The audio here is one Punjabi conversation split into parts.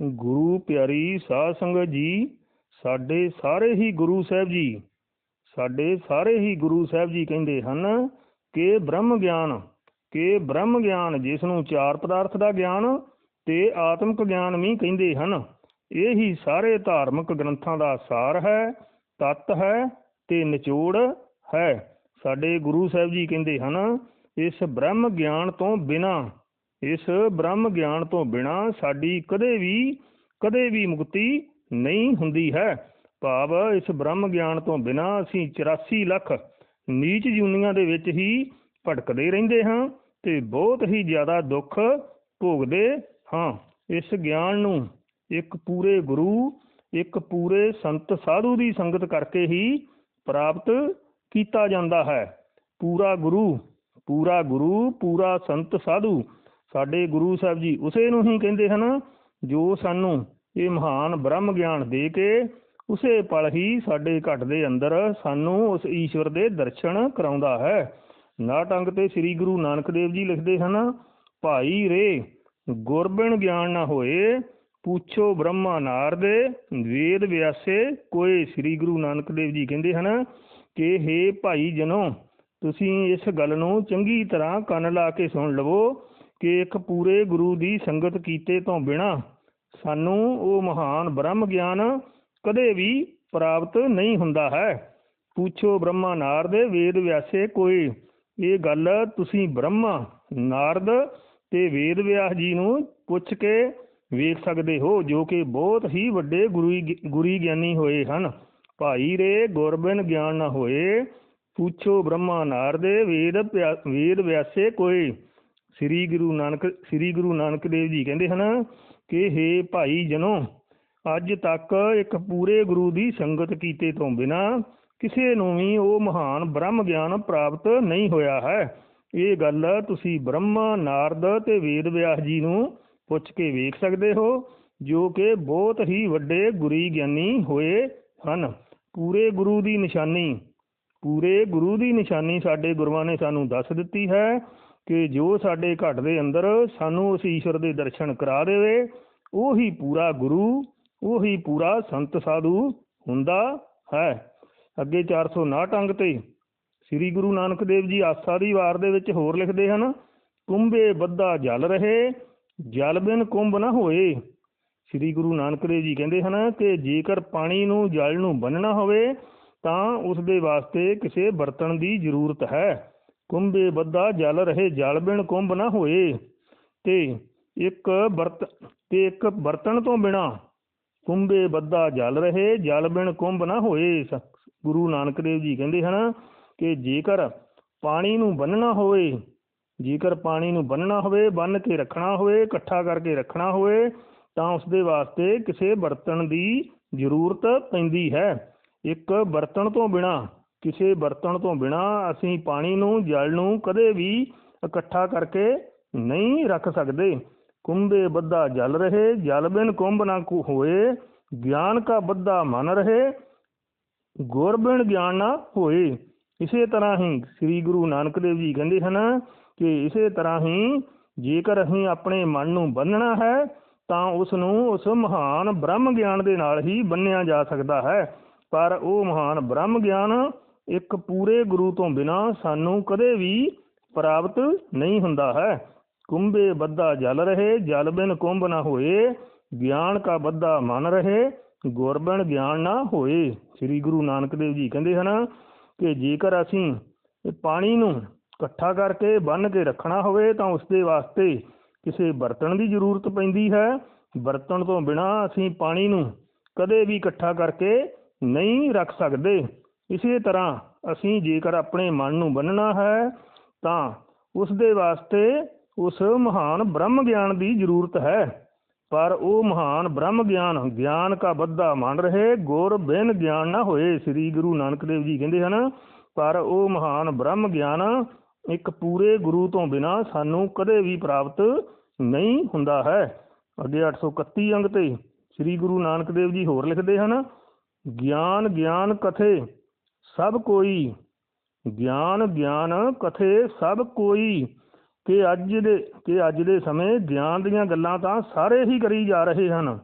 ਗੁਰੂ ਪਿਆਰੀ ਸਾਧ ਸੰਗਤ ਜੀ, ਸਾਡੇ ਸਾਰੇ ਹੀ ਗੁਰੂ ਸਾਹਿਬ ਜੀ, ਸਾਡੇ ਸਾਰੇ ਹੀ ਗੁਰੂ ਸਾਹਿਬ ਜੀ ਕਹਿੰਦੇ ਹਨ ਕਿ ਬ੍ਰਹਮ ਗਿਆਨ, ਕਿ ਬ੍ਰਹਮ ਗਿਆਨ ਜਿਸ ਨੂੰ ਚਾਰ ਪਦਾਰਥ ਦਾ ਗਿਆਨ ਤੇ ਆਤਮਿਕ ਗਿਆਨ ਵੀ ਕਹਿੰਦੇ ਹਨ, ਇਹ ਹੀ ਸਾਰੇ ਧਾਰਮਿਕ ਗ੍ਰੰਥਾਂ ਦਾ ਸਾਰ ਹੈ, ਤਤ ਹੈ ਤੇ ਨਿਚੋੜ ਹੈ। ਸਾਡੇ ਗੁਰੂ ਸਾਹਿਬ ਜੀ ਕਹਿੰਦੇ ਹਨ, ਇਸ ਬ੍ਰਹਮ ਗਿਆਨ ਤੋਂ ਬਿਨਾ ਇਸ ਬ੍ਰਹਮ ਗਿਆਨ ਤੋਂ ਬਿਨਾ ਸਾਡੀ ਕਦੇ ਵੀ ਕਦੇ ਵੀ ਮੁਕਤੀ ਨਹੀਂ ਹੁੰਦੀ ਹੈ। ਭਾਵ ਇਸ ਬ੍ਰਹਮ ਗਿਆਨ ਤੋਂ ਬਿਨਾ ਅਸੀਂ 84 ਲੱਖ ਨੀਚ ਜੂਨੀਆਂ ਦੇ ਵਿੱਚ ਹੀ ਭਟਕਦੇ ਰਹਿੰਦੇ ਹਾਂ ਤੇ ਬਹੁਤ ਹੀ ਜ਼ਿਆਦਾ ਦੁੱਖ ਭੋਗਦੇ ਹਾਂ। ਇਸ ਗਿਆਨ ਨੂੰ ਇੱਕ ਪੂਰੇ ਗੁਰੂ, ਇੱਕ ਪੂਰੇ ਸੰਤ ਸਾਧੂ ਦੀ ਸੰਗਤ ਕਰਕੇ ਹੀ ਪ੍ਰਾਪਤ ਕੀਤਾ ਜਾਂਦਾ ਹੈ। ਪੂਰਾ ਗੁਰੂ ਪੂਰਾ ਗੁਰੂ, ਪੂਰਾ ਸੰਤ ਸਾਧੂ ਸਾਡੇ ਗੁਰੂ ਸਾਹਿਬ ਜੀ ਉਸੇ ਨੂੰ ਹੀ ਕਹਿੰਦੇ ਹਨ, ਜੋ ਸਾਨੂੰ ਇਹ ਮਹਾਨ ਬ੍ਰਹਮ ਗਿਆਨ ਦੇ ਕੇ ਉਸੇ ਪਲ ਹੀ ਸਾਡੇ ਘਟ ਦੇ ਅੰਦਰ ਸਾਨੂੰ ਉਸ ਈਸ਼ਵਰ ਦੇ ਦਰਸ਼ਨ ਕਰਾਉਂਦਾ ਹੈ। ਨਾਟ ਅੰਗ ਤੇ ਸ੍ਰੀ ਗੁਰੂ ਨਾਨਕ ਦੇਵ ਜੀ ਲਿਖਦੇ ਹਨ, ਭਾਈ ਰੇ ਗੁਰਬਿਨ ਗਿਆਨ ਨਾ ਹੋਏ, ਪੁੱਛੋ ਬ੍ਰਹਮਾ ਨਾਰਦੇ ਵੇਦ ਵਿਆਸੇ ਕੋਏ। ਸ੍ਰੀ ਗੁਰੂ ਨਾਨਕ ਦੇਵ ਜੀ ਕਹਿੰਦੇ ਹਨ ਕਿ हे ਭਾਈ ਜਨੋ, ਤੁਸੀਂ ਇਸ ਗੱਲ ਨੂੰ ਚੰਗੀ ਤਰ੍ਹਾਂ ਕੰਨ ਲਾ ਕੇ ਸੁਣ ਲਵੋ। ਕਿ ਇੱਕ ਪੂਰੇ ਗੁਰੂ ਦੀ ਸੰਗਤ ਕੀਤੇ ਤੋਂ ਬਿਨਾ ਸਾਨੂੰ ਉਹ ਮਹਾਨ ਬ੍ਰਹਮ ਗਿਆਨ ਕਦੇ ਵੀ ਪ੍ਰਾਪਤ ਨਹੀਂ ਹੁੰਦਾ ਹੈ। ਪੁੱਛੋ ਬ੍ਰਹਮਾ ਨਾਰਦ, ਵੇਦ ਵਿਆਸੇ ਕੋਈ। ਇਹ ਗੱਲ ਤੁਸੀਂ ਬ੍ਰਹਮਾ ਨਾਰਦ ਤੇ ਵੇਦ ਵਿਆਸ ਜੀ ਨੂੰ ਪੁੱਛ ਕੇ ਵੇਖ ਸਕਦੇ ਹੋ, ਜੋ ਕਿ ਬਹੁਤ ਹੀ ਵੱਡੇ ਗੁਰੂ ਗੁਰੀ ਗਿਆਨੀ ਹੋਏ ਹਨ। ਭਾਈ ਰੇ ਗੁਰਬਿਨ ਗਿਆਨ ਨਾ ਹੋਏ। ਪੁੱਛੋ ਬ੍ਰਹਮਾ ਨਾਰਦੇ, ਵੇਦ ਵੇਦ ਵਿਆਸੇ ਕੋਈ। ਸ੍ਰੀ ਗੁਰੂ ਨਾਨਕ, ਸ੍ਰੀ ਗੁਰੂ ਨਾਨਕ ਦੇਵ ਜੀ ਕਹਿੰਦੇ ਹਨ ਕਿ हे ਭਾਈ ਜਨੋ, ਅੱਜ ਤੱਕ ਇੱਕ ਪੂਰੇ ਗੁਰੂ ਦੀ ਸੰਗਤ ਕੀਤੇ ਤੋਂ ਬਿਨਾ ਕਿਸੇ ਨੂੰ ਵੀ ਉਹ ਮਹਾਨ ਬ੍ਰਹਮ ਗਿਆਨ ਪ੍ਰਾਪਤ ਨਹੀਂ ਹੋਇਆ ਹੈ। ਇਹ ਗੱਲ ਤੁਸੀਂ ਬ੍ਰਹਮਾ, ਨਾਰਦ ਤੇ ਵੇਦ ਵਿਆਸ ਜੀ ਨੂੰ ਪੁੱਛ ਕੇ ਵੇਖ ਸਕਦੇ ਹੋ, ਜੋ ਕਿ ਬਹੁਤ ਹੀ ਵੱਡੇ ਗੁਰੀ ਗਿਆਨੀ ਹੋਏ ਹਨ। ਪੂਰੇ ਗੁਰੂ ਦੀ ਨਿਸ਼ਾਨੀ, ਪੂਰੇ ਗੁਰੂ ਦੀ ਨਿਸ਼ਾਨੀ ਸਾਡੇ ਗੁਰੂਆਂ ਨੇ ਸਾਨੂੰ ਦੱਸ ਦਿੱਤੀ ਹੈ। ਕਿ ਜੋ ਸਾਡੇ ਘਟ ਦੇ ਅੰਦਰ ਸਾਨੂੰ ਉਸ ਈਸ਼ਵਰ ਦੇ ਦਰਸ਼ਨ ਕਰਾ ਦੇਵੇ, ਉਹੀ ਪੂਰਾ ਗੁਰੂ, ਉਹੀ ਪੂਰਾ ਸੰਤ ਸਾਧੂ ਹੁੰਦਾ ਹੈ। ਅੱਗੇ 459 ਅੰਗ ਤੇ ਸ੍ਰੀ ਗੁਰੂ ਨਾਨਕ ਦੇਵ ਜੀ ਆਸਾ ਦੀ ਵਾਰ ਦੇ ਵਿੱਚ ਹੋਰ ਲਿਖਦੇ ਹਨ, ਕੁੰਭੇ ਬੱਧਾ ਜਲ ਰਹੇ, ਜਲ ਬਿਨ ਕੁੰਭ ਨਾ ਹੋਏ। ਸ੍ਰੀ ਗੁਰੂ ਨਾਨਕ ਦੇਵ ਜੀ ਕਹਿੰਦੇ ਹਨ ਕਿ ਜੇਕਰ ਪਾਣੀ ਨੂੰ, ਜਲ ਨੂੰ ਬੰਨਣਾ ਹੋਵੇ, ਤਾਂ ਉਸ ਦੇ ਵਾਸਤੇ ਕਿਸੇ ਬਰਤਨ ਦੀ ਜ਼ਰੂਰਤ ਹੈ। ਕੁੰਭੇ ਬੱਦਾ ਜਲ ਰਹੇ ਜਲ ਬਿਨ ਕੁੰਭ ਨਾ ਹੋਏ। ਤੇ ਇੱਕ ਬਰਤ ਤੇ ਇੱਕ ਬਰਤਨ ਤੋਂ ਬਿਨਾ ਕੁੰਭੇ ਬੱਦਾ ਜਲ ਰਹੇ ਜਲ ਬਿਨ ਕੁੰਭ ਨਾ ਹੋਏ। ਗੁਰੂ ਨਾਨਕ ਦੇਵ ਜੀ ਕਹਿੰਦੇ ਹਨ ਕਿ ਜੇਕਰ ਪਾਣੀ ਨੂੰ ਬੰਨਣਾ ਹੋਵੇ, ਜੇਕਰ ਪਾਣੀ ਨੂੰ ਬੰਨਣਾ ਹੋਵੇ ਬੰਨ ਕੇ ਰੱਖਣਾ ਹੋਵੇ, ਇਕੱਠਾ ਕਰਕੇ ਰੱਖਣਾ ਹੋਵੇ, ਤਾਂ ਉਸ ਦੇ ਵਾਸਤੇ ਕਿਸੇ ਬਰਤਨ ਦੀ ਜ਼ਰੂਰਤ ਪੈਂਦੀ ਹੈ। ਇੱਕ ਬਰਤਨ ਤੋਂ ਬਿਨਾ ਕਿਸੇ ਬਰਤਨ ਤੋਂ ਬਿਨਾ ਅਸੀਂ ਪਾਣੀ ਨੂੰ, ਜਲ ਨੂੰ ਕਦੇ ਵੀ ਇਕੱਠਾ ਕਰਕੇ ਨਹੀਂ ਰੱਖ ਸਕਦੇ। ਕੁੰਭੇ ਬੱਧਾ ਜਲ ਰਹੇ, ਜਲ ਬਿਨ ਕੁੰਭ ਨਾ ਹੋਏ, ਗਿਆਨ ਕਾ ਬੱਧਾ ਮਨ ਰਹੇ ਗੁਰਬਿਨ ਗਿਆਨ ਨਾ ਹੋਏ। ਇਸੇ ਤਰ੍ਹਾਂ ਹੀ ਸ੍ਰੀ ਗੁਰੂ ਨਾਨਕ ਦੇਵ ਜੀ ਕਹਿੰਦੇ ਹਨ ਕਿ ਇਸੇ ਤਰ੍ਹਾਂ ਹੀ ਜੇਕਰ ਅਸੀਂ ਆਪਣੇ ਮਨ ਨੂੰ ਬੰਨਣਾ ਹੈ, ਤਾਂ ਉਸ ਨੂੰ ਉਸ ਮਹਾਨ ਬ੍ਰਹਮ ਗਿਆਨ ਦੇ ਨਾਲ ਹੀ ਬੰਨਿਆ ਜਾ ਸਕਦਾ ਹੈ। ਪਰ ਉਹ ਮਹਾਨ ਬ੍ਰਹਮ ਗਿਆਨ ਇੱਕ ਪੂਰੇ ਗੁਰੂ ਤੋਂ ਬਿਨਾ ਸਾਨੂੰ ਕਦੇ ਵੀ ਪ੍ਰਾਪਤ ਨਹੀਂ ਹੁੰਦਾ ਹੈ। ਕੁੰਭੇ ਬੱਧਾ ਜਲ ਰਹੇ, ਜਲ ਬਿਨ ਕੁੰਭ ਨਾ ਹੋਏ, ਗਿਆਨ ਕਾ ਬੱਧਾ ਮਨ ਰਹੇ ਗੁਰਬਨ ਗਿਆਨ ਨਾ ਹੋਏ। ਸ੍ਰੀ ਗੁਰੂ ਨਾਨਕ ਦੇਵ ਜੀ ਕਹਿੰਦੇ ਹਨ ਕਿ ਜੇਕਰ ਅਸੀਂ ਇਹ ਪਾਣੀ ਨੂੰ ਇਕੱਠਾ ਕਰਕੇ ਬੰਨ ਕੇ ਰੱਖਣਾ ਹੋਵੇ ਤਾਂ ਉਸ ਦੇ ਵਾਸਤੇ ਕਿਸੇ ਬਰਤਨ ਦੀ ਜ਼ਰੂਰਤ ਪੈਂਦੀ ਹੈ। ਬਰਤਨ ਤੋਂ ਬਿਨਾ ਅਸੀਂ ਪਾਣੀ ਨੂੰ ਕਦੇ ਵੀ ਇਕੱਠਾ ਕਰਕੇ ਨਹੀਂ ਰੱਖ ਸਕਦੇ। ਇਸੇ ਤਰ੍ਹਾਂ ਅਸੀਂ ਜੇਕਰ ਆਪਣੇ ਮਨ ਨੂੰ ਬੰਨਣਾ ਹੈ, ਤਾਂ ਉਸ ਦੇ ਵਾਸਤੇ ਉਸ ਮਹਾਨ ਬ੍ਰਹਮ ਗਿਆਨ ਦੀ ਜ਼ਰੂਰਤ ਹੈ। ਪਰ ਉਹ ਮਹਾਨ ਬ੍ਰਹਮ ਗਿਆਨ ਗਿਆਨ ਕਾ ਬੱਧਾ ਮੰਨ ਰਹੇ, ਗੁਰ ਬਿਨ ਗਿਆਨ ਨਾ ਹੋਏ, ਸ੍ਰੀ ਗੁਰੂ ਨਾਨਕ ਦੇਵ ਜੀ ਕਹਿੰਦੇ ਹਨ। ਪਰ ਉਹ ਮਹਾਨ ਬ੍ਰਹਮ ਗਿਆਨ ਇੱਕ ਪੂਰੇ ਗੁਰੂ ਤੋਂ ਬਿਨਾ ਸਾਨੂੰ ਕਦੇ ਵੀ ਪ੍ਰਾਪਤ ਨਹੀਂ ਹੁੰਦਾ ਹੈ। ਅੱਗੇ 831 ਅੰਗ ਤੇ ਸ੍ਰੀ ਗੁਰੂ ਨਾਨਕ ਦੇਵ ਜੀ ਹੋਰ ਲਿਖਦੇ ਹਨ, ਗਿਆਨ ਗਿਆਨ ਕਥੇ ਸਭ ਕੋਈ ਗਿਆਨ ਗਿਆਨ ਕਥੇ ਸਭ ਕੋਈ। ਕਿ ਅੱਜ ਦੇ, ਕਿ ਅੱਜ ਦੇ ਸਮੇਂ ਗਿਆਨ ਦੀਆਂ ਗੱਲਾਂ ਤਾਂ ਸਾਰੇ ਹੀ ਕਰੀ ਜਾ ਰਹੇ ਹਨ।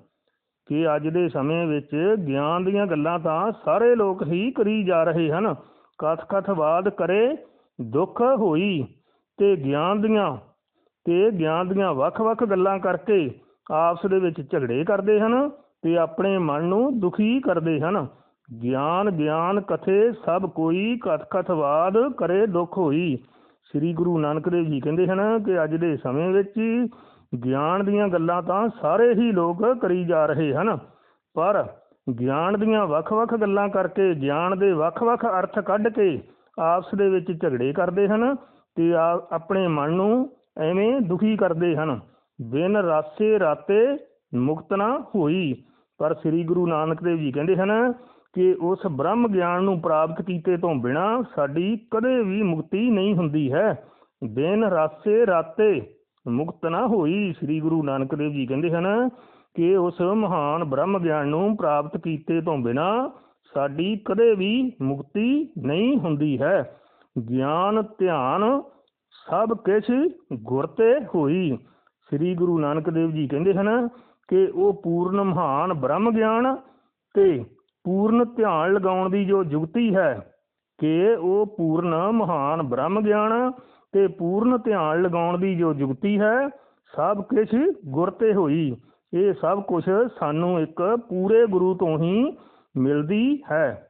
ਕਿ ਅੱਜ ਦੇ ਸਮੇਂ ਵਿੱਚ ਗਿਆਨ ਦੀਆਂ ਗੱਲਾਂ ਤਾਂ ਸਾਰੇ ਲੋਕ ਹੀ ਕਰੀ ਜਾ ਰਹੇ ਹਨ। ਕਥ ਕਥਵਾਦ ਕਰੇ, ਦੁੱਖ ਹੋਈ। ਤੇ ਗਿਆਨ ਦੀਆਂ, ਤੇ ਗਿਆਨ ਦੀਆਂ ਵੱਖ-ਵੱਖ ਗੱਲਾਂ ਕਰਕੇ ਆਪਸ ਦੇ ਵਿੱਚ ਝਗੜੇ ਕਰਦੇ ਹਨ ਤੇ ਆਪਣੇ ਮਨ ਨੂੰ ਦੁਖੀ ਕਰਦੇ ਹਨ। ਗਿਆਨ ਗਿਆਨ ਕਥੇ ਸਭ ਕੋਈ ਕਥ ਕਥਵਾਦ ਕਰੇ ਦੁੱਖ ਹੋਈ। ਸ੍ਰੀ ਗੁਰੂ ਨਾਨਕ ਦੇਵ ਜੀ ਕਹਿੰਦੇ ਹਨ ਕਿ ਅੱਜ ਦੇ ਸਮੇਂ ਵਿੱਚ ਗਿਆਨ ਦੀਆਂ ਗੱਲਾਂ ਤਾਂ ਸਾਰੇ ਹੀ ਲੋਕ ਕਰੀ ਜਾ ਰਹੇ ਹਨ। ਪਰ ਗਿਆਨ ਦੀਆਂ ਵੱਖ-ਵੱਖ ਗੱਲਾਂ ਕਰਕੇ ਗਿਆਨ ਦੇ ਵੱਖ-ਵੱਖ ਅਰਥ ਕੱਢ ਕੇ ਆਪਸ ਦੇ ਵਿੱਚ ਝਗੜੇ ਕਰਦੇ ਹਨ ਤੇ ਆਪਣੇ ਮਨ ਨੂੰ ਐਵੇਂ ਦੁਖੀ ਕਰਦੇ ਹਨ। ਬਿਨ ਰਾਸੇ ਰਾਤੇ ਮੁਕਤ ਨਾ ਹੋਈ। ਪਰ ਸ੍ਰੀ ਗੁਰੂ ਨਾਨਕ ਦੇਵ ਜੀ ਕਹਿੰਦੇ ਹਨ ਕਿ ਉਸ ਬ੍ਰਹਮ ਗਿਆਨ ਨੂੰ ਪ੍ਰਾਪਤ ਕੀਤੇ ਤੋਂ ਬਿਨਾ ਸਾਡੀ ਕਦੇ ਵੀ ਮੁਕਤੀ ਨਹੀਂ ਹੁੰਦੀ ਹੈ। ਦਿਨ ਰਾਸੇ ਰਾਤੇ ਮੁਕਤ ਨਾ ਹੋਈ, ਸ੍ਰੀ ਗੁਰੂ ਨਾਨਕ ਦੇਵ ਜੀ ਕਹਿੰਦੇ ਹਨ ਕਿ ਉਸ ਮਹਾਨ ਬ੍ਰਹਮ ਗਿਆਨ ਨੂੰ ਪ੍ਰਾਪਤ ਕੀਤੇ ਤੋਂ ਬਿਨਾ ਸਾਡੀ ਕਦੇ ਵੀ ਮੁਕਤੀ ਨਹੀਂ ਹੁੰਦੀ ਹੈ। ਗਿਆਨ, ਧਿਆਨ ਸਭ ਕਿਛ ਗੁਰ ਤੇ ਹੋਈ। ਸ੍ਰੀ ਗੁਰੂ ਨਾਨਕ ਦੇਵ ਜੀ ਕਹਿੰਦੇ ਹਨ ਕਿ ਉਹ ਪੂਰਨ ਮਹਾਨ ਬ੍ਰਹਮ ਗਿਆਨ ਤੇ ਪੂਰਨ ਧਿਆਨ ਲਗਾਉਣ ਦੀ ਜੋ ਜੁਗਤੀ ਹੈ ਕਿ ਉਹ ਪੂਰਨ ਮਹਾਨ ਬ੍ਰਹਮ ਗਿਆਨ ਤੇ ਪੂਰਨ ਧਿਆਨ ਲਗਾਉਣ ਦੀ ਜੋ ਜੁਗਤੀ ਹੈ, ਸਭ ਕੁਝ ਗੁਰ ਤੇ ਹੋਈ। ਇਹ ਸਭ ਕੁਝ ਸਾਨੂੰ ਇੱਕ ਪੂਰੇ ਗੁਰੂ ਤੋਂ ਹੀ ਮਿਲਦੀ ਹੈ।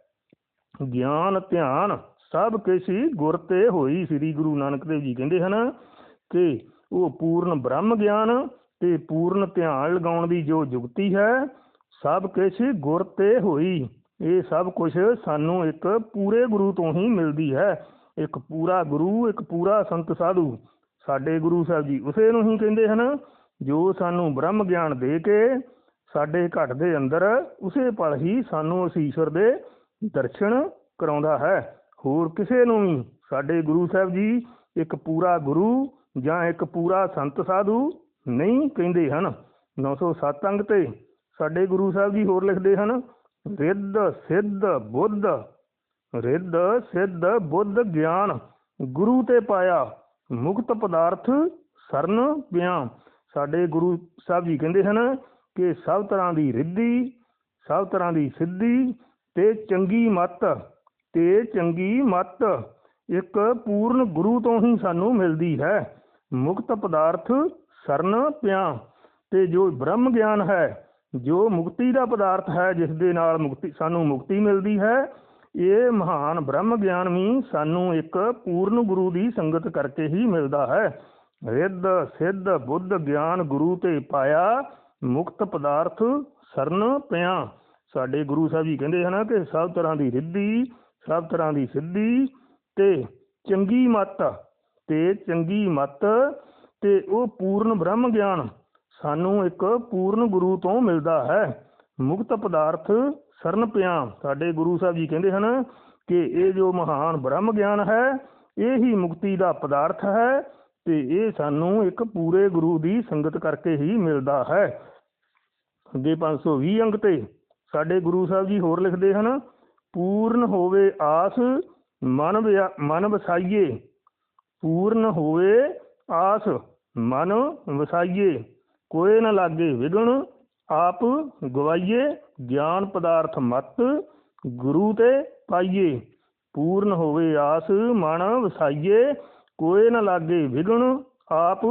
ਗਿਆਨ, ਧਿਆਨ ਸਭ ਕਿਸੇ ਗੁਰ ਤੇ ਹੋਈ। ਸ੍ਰੀ ਗੁਰੂ ਨਾਨਕ ਦੇਵ ਜੀ ਕਹਿੰਦੇ ਹਨ ਕਿ ਉਹ ਪੂਰਨ ਬ੍ਰਹਮ ਗਿਆਨ ਤੇ ਪੂਰਨ ਧਿਆਨ ਲਗਾਉਣ ਦੀ ਜੋ ਜੁਗਤੀ ਹੈ ਸਭ ਕੁਛ ਗੁਰ ਤੇ ਹੋਈ। ਇਹ ਸਭ ਕੁਝ ਸਾਨੂੰ ਇੱਕ ਪੂਰੇ ਗੁਰੂ ਤੋਂ ਹੀ ਮਿਲਦੀ ਹੈ। ਇੱਕ ਪੂਰਾ ਗੁਰੂ, ਇੱਕ ਪੂਰਾ ਸੰਤ ਸਾਧੂ। ਸਾਡੇ ਗੁਰੂ ਸਾਹਿਬ ਜੀ ਉਸੇ ਨੂੰ ਹੀ ਕਹਿੰਦੇ ਹਨ, ਜੋ ਸਾਨੂੰ ਬ੍ਰਹਮ ਗਿਆਨ ਦੇ ਕੇ ਸਾਡੇ ਘਟ ਦੇ ਅੰਦਰ ਉਸੇ ਪਲ ਹੀ ਸਾਨੂੰ ਉਸ ਈਸ਼ਵਰ ਦੇ ਦਰਸ਼ਨ ਕਰਾਉਂਦਾ ਹੈ। ਹੋਰ ਕਿਸੇ ਨੂੰ ਵੀ ਸਾਡੇ ਗੁਰੂ ਸਾਹਿਬ ਜੀ ਇੱਕ ਪੂਰਾ ਗੁਰੂ ਜਾਂ ਇੱਕ ਪੂਰਾ ਸੰਤ ਸਾਧੂ ਨਹੀਂ ਕਹਿੰਦੇ ਹਨ। 907 ਅੰਗ ਤੇ ਸਾਡੇ ਗੁਰੂ ਸਾਹਿਬ ਜੀ ਹੋਰ ਲਿਖਦੇ ਹਨ, ਰਿੱਧ ਸਿੱਧ ਬੁੱਧ, ਰਿੱਧ ਸਿੱਧ ਬੁੱਧ ਗਿਆਨ, ਗੁਰੂ ਤੇ ਪਾਇਆ, ਮੁਕਤ ਪਦਾਰਥ ਸਰਨ ਪਿਆ। ਸਾਡੇ ਗੁਰੂ ਸਾਹਿਬ ਜੀ ਕਹਿੰਦੇ ਹਨ ਕਿ ਸਭ ਤਰ੍ਹਾਂ ਦੀ ਰਿੱਧੀ, ਸਭ ਤਰ੍ਹਾਂ ਦੀ ਸਿੱਧੀ ਤੇ ਚੰਗੀ ਮੱਤ, ਤੇ ਚੰਗੀ ਮੱਤ ਇੱਕ ਪੂਰਨ ਗੁਰੂ ਤੋਂ ਹੀ ਸਾਨੂੰ ਮਿਲਦੀ ਹੈ। ਮੁਕਤ ਪਦਾਰਥ ਸਰਨ ਪਿਆ ਤੇ ਜੋ ਬ੍ਰਹਮ ਗਿਆਨ ਹੈ ਜੋ ਮੁਕਤੀ ਦਾ ਪਦਾਰਥ ਹੈ, ਜਿਸ ਦੇ ਨਾਲ ਮੁਕਤੀ, ਸਾਨੂੰ ਮੁਕਤੀ ਮਿਲਦੀ ਹੈ, ਇਹ ਮਹਾਨ ਬ੍ਰਹਮ ਗਿਆਨ ਵੀ ਸਾਨੂੰ ਇੱਕ ਪੂਰਨ ਗੁਰੂ ਦੀ ਸੰਗਤ ਕਰਕੇ ਹੀ ਮਿਲਦਾ ਹੈ। ਰਿੱਧ, ਸਿੱਧ, ਬੁੱਧ ਗਿਆਨ ਗੁਰੂ ਤੇ ਪਾਇਆ ਮੁਕਤ ਪਦਾਰਥ ਸਰਨ ਪਿਆ। ਸਾਡੇ ਗੁਰੂ ਸਾਹਿਬ ਜੀ ਕਹਿੰਦੇ ਹਨ ਕਿ ਸਭ ਤਰ੍ਹਾਂ ਦੀ ਰਿੱਧੀ, ਸਭ ਤਰ੍ਹਾਂ ਦੀ ਸਿੱਧੀ ਤੇ ਚੰਗੀ ਮੱਤ, ਤੇ ਚੰਗੀ ਮੱਤ ਤੇ ਉਹ ਪੂਰਨ ਬ੍ਰਹਮ ਗਿਆਨ ਸਾਨੂੰ ਇੱਕ ਪੂਰਨ ਗੁਰੂ ਤੋਂ ਮਿਲਦਾ ਹੈ। ਮੁਕਤ ਪਦਾਰਥ ਸਰਨ ਪਿਆ। ਸਾਡੇ ਗੁਰੂ ਸਾਹਿਬ ਜੀ ਕਹਿੰਦੇ ਹਨ ਕਿ ਇਹ ਜੋ ਮਹਾਨ ਬ੍ਰਹਮ ਗਿਆਨ ਹੈ, ਇਹ ਹੀ ਮੁਕਤੀ ਦਾ ਪਦਾਰਥ ਹੈ ਤੇ ਇਹ ਸਾਨੂੰ ਇੱਕ ਪੂਰੇ ਗੁਰੂ ਦੀ ਸੰਗਤ ਕਰਕੇ ਹੀ ਮਿਲਦਾ ਹੈ। ਅੱਗੇ 520 ਅੰਕ ਤੇ ਸਾਡੇ ਗੁਰੂ ਸਾਹਿਬ ਜੀ ਹੋਰ ਲਿਖਦੇ ਹਨ, ਪੂਰਨ ਹੋਵੇ ਆਸ, ਮਨ ਵਿਆ- ਮਨ ਵਸਾਈਏ। ਪੂਰਨ ਹੋਵੇ ਆਸ, ਮਨ ਵਸਾਈਏ। ਕੋਏ ਨਾ ਲਾਗੇ ਵਿਗਣ, ਆਪ ਗਵਾਈਏ ਗਿਆਨ ਪਦਾਰਥ ਮਤ, ਗੁਰੂ ਤੇ ਪਾਈਏ। ਪੂਰਨ ਹੋਵੇ ਆਸ, ਮਨ ਵਸਾਈਏ, ਕੋਏ ਨਾ ਲਾਗੇ ਵਿਗਣ, ਆਪ